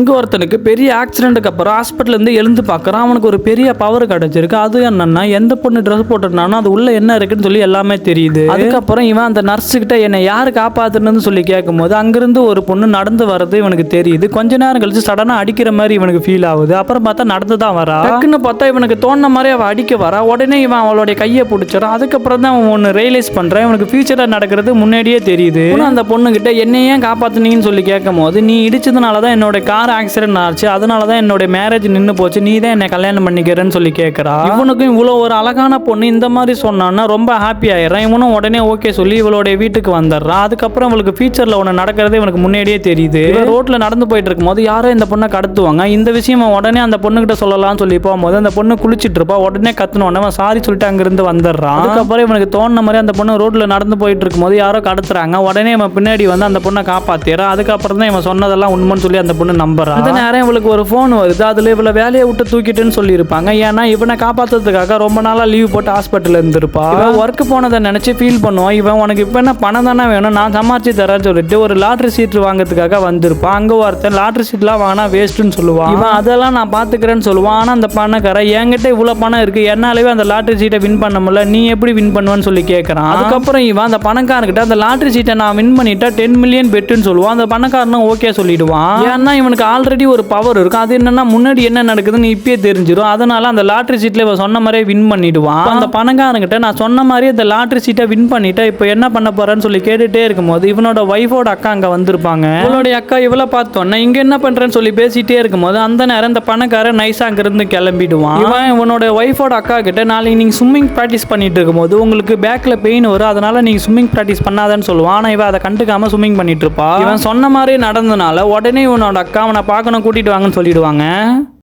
இங்கே ஒருத்தனுக்கு பெரிய ஆக்சிடென்ட்டுக்கு அப்புறம் ஹாஸ்பிட்டலேருந்து எழுந்து பார்க்குறான். அவனுக்கு ஒரு பெரிய பவர் கிடச்சிருக்கு. அது என்னன்னா எந்த பொண்ணு ட்ரெஸ் போட்டிருந்தானோ அது உள்ளே என்ன இருக்குன்னு சொல்லி எல்லாமே தெரியுது. அதுக்கப்புறம் இவன் அந்த நர்ஸுக்கிட்ட என்னை யார் காப்பாத்துனு சொல்லி கேட்கும்போது அங்கேருந்து ஒரு பொண்ணு நடந்து வர்றது இவனுக்கு தெரியுது. கொஞ்ச நேரம் கழிச்சு சடனாக அடிக்கிற மாதிரி இவனுக்கு ஃபீல் ஆகுது. அப்புறம் பார்த்தா நடந்து தான் வரா. டக்குன்னு பார்த்தா இவனுக்கு தோணுன மாதிரி அவள் அடிக்க வரா. உடனே இவன் அவளுடைய கையை பிடிச்சிடான் அதுக்கப்புறம் தான் அவன் ஒன்று ரியலைஸ் பண்ணுறான் இவனுக்கு ஃபியூச்சரில் நடக்கிறது முன்னாடியே தெரியுது. அந்த பொண்ணுக்கிட்ட என்னையே என்னை ஏன் காப்பாத்துனீங்கன்னு சொல்லி கேட்கும் போது நீ இடிச்சதுனால தான் என்னோட கார் ஆக்சிடென்ட் ஆச்சு. அதனால தான் என்னோட மேரேஜ் நின்று போச்சு. நீ தான் என்னை கல்யாணம் பண்ணிக்கிறேன்னு சொல்லி கேட்குறா இவனுக்கும் இவ்வளோ ஒரு அழகான பொண்ணு இந்த மாதிரி சொன்னான்னா ரொம்ப ஹாப்பி ஆயிடுறான். இவனும் உடனே ஓகே சொல்லி இவளுடைய வீட்டுக்கு வந்துடுறான் அதுக்கப்புறம் இவளுக்கு ஃபியூச்சரில் ஒன்று நடக்கிறது இவனுக்கு முன்னாடியே தெரியுது. ரோட்டில் நடந்து போயிட்டு இருக்கும்போது யாரோ இந்த பொண்ணை கடத்துவாங்க. இந்த விஷயம் அவன் உடனே அந்த பொண்ணுகிட்ட சொல்லலாம்னு சொல்லி போகும்போது அந்த பொண்ணு குளிச்சுட்டு இருப்பா. உடனே கத்துனோடனே அவன் சாரி சொல்லிட்டு அங்கிருந்து வந்துடுறான் அதுக்கப்புறம் இவனுக்கு தோணுன மாதிரி அந்த பொண்ணு ரோட்டில் நடந்து போயிட்டு இருக்கும்போது யாரோ கடத்துறாங்க. உடனே இவன் பின்னாடி வந்து அந்த பொண்ணை காப்பாத்திடுறான் அதுக்கப்புறம் தான் இவன் சொன்னதெல்லாம் உண்மைன்னு சொல்லி அந்த பொண்ணு நம்ப நம்புறான் அந்த நேரம் இவளுக்கு ஒரு ஃபோன் வருது. அதுல இவளை வேலையை விட்டு தூக்கிட்டுன்னு சொல்லியிருப்பாங்க. ஏன்னா இவனை காப்பாத்துறதுக்காக ரொம்ப நாளா லீவ் போட்டு ஹாஸ்பிட்டல் இருந்திருப்பா. இவன் போனதை நினைச்சு ஃபீல் பண்ணுவான். இவன் உனக்கு இப்போ என்ன பணம் தானே வேணும்? நான் சமாளிச்சு தரேன்னு சொல்லிட்டு ஒரு லாட்ரி சீட் வாங்குறதுக்காக வந்திருப்பான். அங்க ஒருத்தன் லாட்ரி சீட்லாம் வாங்கினா வேஸ்ட்டுன்னு சொல்லுவான். இவன் அதெல்லாம் நான் பாத்துக்கிறேன்னு சொல்லுவான். ஆனா அந்த பணக்கார என்கிட்ட இவ்வளவு பணம் இருக்கு. என்னாலவே அந்த லாட்ரி சீட்டை வின் பண்ண முடியல. நீ எப்படி வின் பண்ணுவேன்னு சொல்லி கேட்கறான் அதுக்கப்புறம் இவன் அந்த பணக்காரன்கிட்ட அந்த லாட்ரி சீட்டை நான் வின் பண்ணிட்டா டென் மில்லியன் பெட்டுன்னு சொல்லுவான். அந்த பணக்காரனும் ஓகே சொல்லிடுவான். ஏன்னா இவனுக்கு ஆல்ரெடி ஒரு பவர் இருக்கும் அது என்னன்னா முன்னாடி என்ன நடக்குதுன்னு இப்பயே தெரிஞ்சிடும் அதனால அந்த லாட்ரி சீட்ல இவன் சொன்ன மாதிரியே வின் பண்ணிடுவான். அந்த பணக்காரன்கிட்ட நான் சொன்ன மாதிரி அந்த லாட்ரி சீட்டை வின் பண்ணிட்டா இப்போ என்ன பண்ண போறேன்னு சொல்லி கேட்டுட்டே இருக்கும்போது இவனோட ஒய்ஃபோட அக்கா அங்க வந்திருப்பாங்க. இவளுடைய அக்கா இவ்வளோ பார்த்தோன்னா இங்க என்ன பண்றேன்னு சொல்லி பேசிட்டே இருக்கும்போது அந்த நேரம் இந்த பணக்காரன் நைஸா அங்கிருந்து கிளம்பிடுவான். இவன் இவனோட ஒய்ஃபோட அக்கா கிட்ட நாளைக்கு நீங்க ஸ்விம்மிங் ப்ராக்டிஸ் பண்ணிட்டு இருக்கும்போது உங்களுக்கு பேக்ல பெயின் வரும். அதனால நீங்க ஸ்விம்மிங் ப்ராக்டிஸ் பண்ணாதன்னு சொல்லுவான். ஆனா இவன் அதை கண்டுக்காம ஸ்விம்மிங் பண்ணிட்டு இருப்பா இவன் சொன்ன மாதிரி நடந்தனால உடனே இவனோட அக்கா அவனை பார்க்கணும் கூட்டிகிட்டு வாங்கன்னு சொல்லிடுவாங்க.